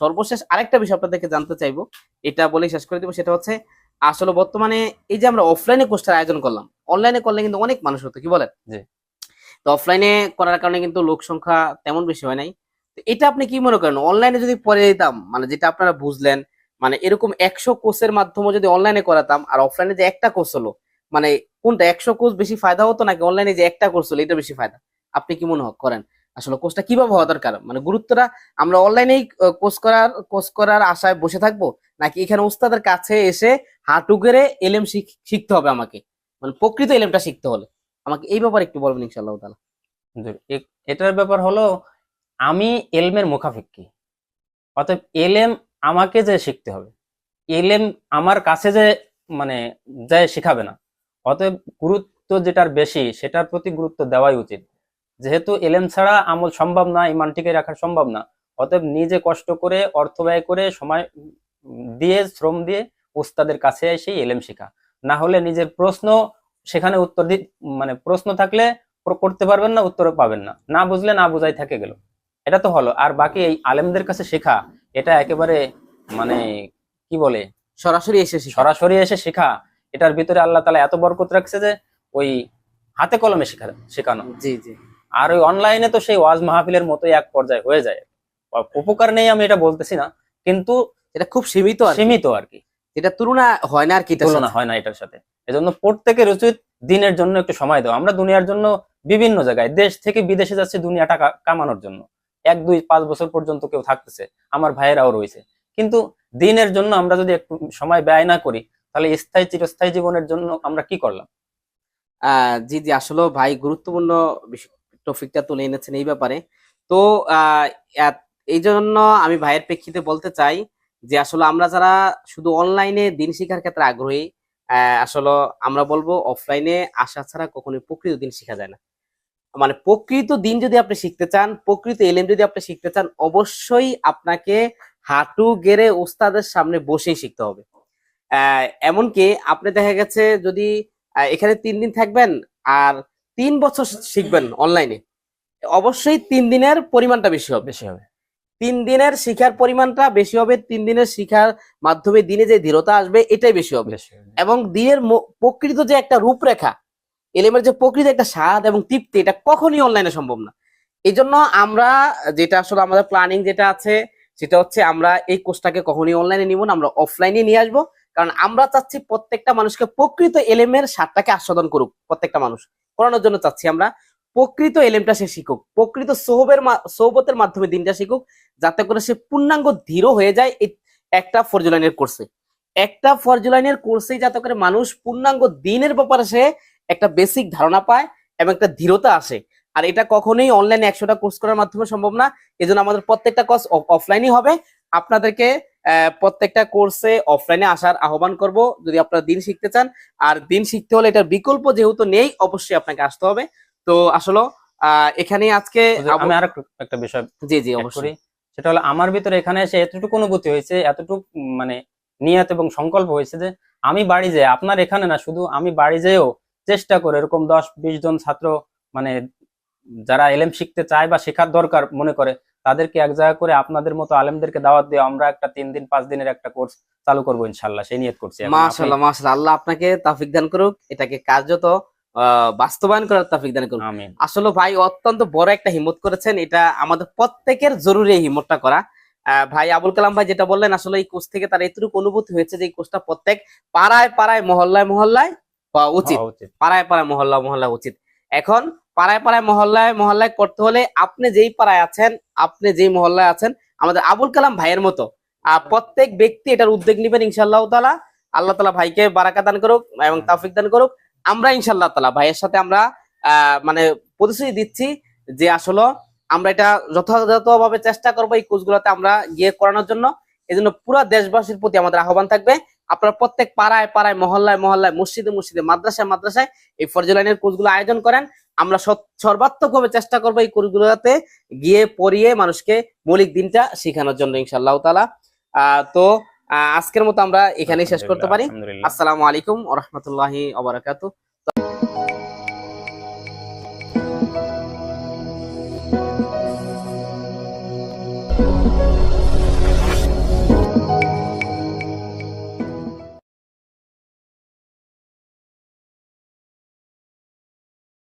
সর্বশেষ আরেকটা বিষয় আপনাদেরকে জানতে চাইব এটা বলেই শেষ করে দিব সেটা হচ্ছে আসলে বর্তমানে এই যে আমরা অফলাইনে কোর্সটার আয়োজন করলাম অনলাইনে করলে কিন্তু অনেক মানুষ হতো কি বলেন। তো অফলাইনে করার কারণে কিন্তু লোক সংখ্যা তেমন বেশি হয় নাই। তো এটা আপনি কি মনে করেন? অনলাইনে যদি পরে দিতাম মানে যেটা আপনারা বুঝলেন মানে এরকম একশো কোর্সের মাধ্যমে যদি অনলাইনে করাতাম, আর অফলাইনে যে একটা কোর্স হলো মানে কোনটা, একশো কোর্স বেশি ফায়দা হতো নাকি অনলাইনে যে একটা কোর্স হলো এটা বেশি ফায়দা? আপনি কি মনে হয় করেন? আসলে কোর্সটা কীভাবে হওয়া দরকার? মানে গুরুত্বটা আমরা অনলাইনেই কোর্স করার কোর্স করার আশায় বসে থাকব? নাকি এখানে উস্তাদের কাছে এসে হাঁটু গেড়ে শিখ- শিখতে হবে আমাকে? মানে প্রকৃত এলএমটা শিখতে হলে। আমাকে এই ব্যাপারে একটু বলবেন ইনশাআল্লাহ তাআলা। এটার ব্যাপার হলো, আমি এলমের মুখাফিক্কি অতএব এলেম আমাকে যে শিখতে হবে এলেম আমার কাছে যে মানে যায় শিখাবে না, অতএব গুরুত্ব যেটার বেশি সেটার প্রতি গুরুত্ব দেওয়াই উচিত। যেহেতু এলেম ছাড়া আমল সম্ভব না, ইমান টিকে রাখা সম্ভব না, অতএব নিজে কষ্ট করে, অর্থ ব্যয় করে, সময় দিয়ে, শ্রম দিয়ে উস্তাদের কাছে এসে এলেম শেখা। না হলে নিজের প্রশ্ন সেখানে উত্তর দি মানে প্রশ্ন থাকলে করতে পারবেন না, উত্তর পাবেন না। না বুঝলে না বুঝাই থাকে গেল। এটা তো হলো। আর বাকি এই আলেমদের কাছে শেখা এটা একেবারে মানে কি বলে? সরাসরি এসে সরাসরি এসে শেখা। এটার ভিতরে আল্লাহ তালা এত বরকত রাখছে যে ওই হাতে কলমে শেখা শেখানো। জি জি। আর ওই অনলাইনে তো সেই ওয়াজ মাহফিলের মতোই এক পর্যায়ে হয়ে যায়। উপকার নেই আমি এটা বলতেছি না কিন্তু এটা খুব সীমিত সীমিত আর কি। এটা তুলনা হয় না আর কি তুলনা হয় না এটার সাথে। এজন্য প্রত্যেকের উচিত দিনের জন্য একটু সময় দেওয়া আমরা দুনিয়ার জন্য বিভিন্ন জায়গায় দেশ থেকে বিদেশে যাচ্ছে দুনিয়া টাকা কামানোর জন্য। এক, দুই, পাঁচ বছর পর্যন্ত কেউ থাকতেছে, আমার ভাইয়েরাও রয়েছে। কিন্তু দিনের জন্য আমরা যদি একটু সময় ব্যয় না করি, তাহলে স্থায়ী, চিরস্থায়ী জীবনের জন্য আমরা কি করলাম? জি জি, আসলে ভাই গুরুত্বপূর্ণ টপিকটা তুলে এনেছেন এই ব্যাপারে। তো এই জন্য আমি ভাইয়ের প্রেক্ষিতে বলতে চাই যে আসলে আমরা যারা শুধু অনলাইনে দিন শিখার ক্ষেত্রে আগ্রহী আসলে আমরা বলব অফলাইনে আসা ছাড়া কখনোই প্রকৃত দিন শেখা যায় না। মানে প্রকৃত দিন যদি আপনি শিখতে চান প্রকৃত এলেম যদি আপনি শিখতে চান অবশ্যই আপনাকে হাঁটু গেড়ে ওস্তাদের সামনে বসেই শিখতে হবে। এমনকি আপনি দেখা গেছে যদি এখানে তিন দিন থাকবেন আর তিন বছর শিখবেন অনলাইনে অবশ্যই তিন দিনের পরিমাণটা বেশি হবে। বেশি হবে। তিন দিনের শিখার পরিমাণটা বেশি হবে তিন দিনের শিখার মাধ্যমে দিনে যে দৃঢ়তা আসবে এটাই বেশি হবে। এবং দিনের প্রকৃত যে একটা রূপরেখা এলেমের যে প্রকৃত একটা স্বাদ এবং তৃপ্তি, এটা কখনই অনলাইনে সম্ভব না। এই জন্য আমরা যেটা আসলে আমাদের প্ল্যানিং যেটা আছে, সেটা হচ্ছে আমরা এই কোর্সটাকে কখনই অনলাইনে নিব না, আমরা অফলাইনে নিয়ে আসব। কারণ আমরা চাচ্ছি প্রত্যেকটা মানুষকে প্রকৃত এলেমের স্বাদটাকে আস্বাদন করুক, প্রত্যেকটা মানুষ। করানোর জন্য চাচ্ছি আমরা প্রকৃত এলেমটা সে শিখুক, প্রকৃত সোহবের সোহবতের মাধ্যমে দিনটা শিখুক, যাতে করে সে পূর্ণাঙ্গ ধীর হয়ে যায় এই একটা ফরজুলাইনের কোর্সে একটা ফরজুলাইনের কোর্সেই যাতে করে মানুষ পূর্ণাঙ্গ দিনের ব্যাপারে সে একটা বেসিক ধারণা পায় এবং একটা ধীরতা আসে। আর এটা কখনোই অনলাইনে একশোটা কোর্স করার মাধ্যমে সম্ভব না। এই জন্য আমাদের প্রত্যেকটা কোর্স অফলাইনই হবে। আপনাদেরকে প্রত্যেকটা কোর্সে অফলাইনে আসার আহ্বান করব যদি আপনারা দিন শিখতে চান। আর দিন শিখতে হলে এটার বিকল্প যেহেতু নেই অবশ্যই আপনাকে আসতে হবে। তো আসলে আহ, এখানেই আজকে আমি আর একটা বিষয় জি জি অবশ্যই। সেটা হলো আমার ভিতরে এখানে এসে এতটুকু অনুভূতি হয়েছে এতটুকু মানে নিয়ত এবং সংকল্প হয়েছে যে আমি বাড়ি যাই আপনার এখানে না শুধু আমি বাড়ি যেয়েও চেষ্টা করে এরকম দশ বিশ জন ছাত্র মানে যারা এলেম শিখতে চায় বা শেখার দরকার মনে করে তাদেরকে এক জায়গা করে আপনাদের মতো আলেমদেরকে দাওয়াত দিয়ে আমরা একটা তিন দিন পাঁচ দিনের একটা কোর্স চালু করব ইনশাল্লাহ সেই নিয়ত করছি মাশাল্লাহ মাশাল্লাহ আল্লাহ আপনাকে তাফিক দান করুক এটাকে কার্যত আহ, বাস্তবায়ন করার তাফিক দান করুক। আমিন। আসলে ভাই অত্যন্ত বড় একটা হিম্মত করেছেন এটা আমাদের প্রত্যেকের জরুরি এই হিম্মতটা করা। আহ, ভাই আবুল কালাম ভাই যেটা বললেন আসলে এই কোর্স থেকে তার এতটুকু অনুভূতি হয়েছে যে এই কোর্সটা প্রত্যেক পাড়ায় পাড়ায় মহল্লায় মহল্লায় হওয়া উচিত। পাড়ায় পাড়ায় মহল্লা মহল্লা উচিত। এখন পাড়ায় পাড়ায় মহল্লায় মহল্লায় করতে হলে আপনি যেই পাড়ায় আছেন আপনি যেই মহল্লায় আছেন আমাদের আবুল কালাম ভাইয়ের মতো। আহ, প্রত্যেক ব্যক্তি এটার উদ্যোগ নেবেন ইনশাআল্লাহ তালা আল্লাহ তালা ভাইকে বারাকা দান করুক এবং তাফিক দান করুক। আমরা ইনশাআল্লাহ তালা ভাইয়ের সাথে আমরা আহ, মানে প্রতিশ্রুতি দিচ্ছি যে আসলে আমরা এটা যথাযথভাবে চেষ্টা করব এই কোর্সগুলোতে আমরা গিয়ে করানোর জন্য। এই জন্য পুরো দেশবাসীর প্রতি আমাদের আহ্বান থাকবে। আপনারা প্রত্যেক পাড়ায় পাড়ায় মহল্লায় মহল্লায় মসজিদে মসজিদে মাদ্রাসায় মাদ্রাসায় এই ফরজলাইনের কোর্সগুলো আয়োজন করেন। আমরা সর্বাত্মকভাবে চেষ্টা করব এই কোর্সগুলোতে গিয়ে পড়িয়ে মানুষকে মৌলিক দিনটা শেখানোর জন্য ইনশাল্লাহ তালা আহ তো আহ, আজকের মতো আমরা এখানেই শেষ করতে পারি। আসসালামু আলাইকুম রহমতুল্লাহি ওবরাকাতু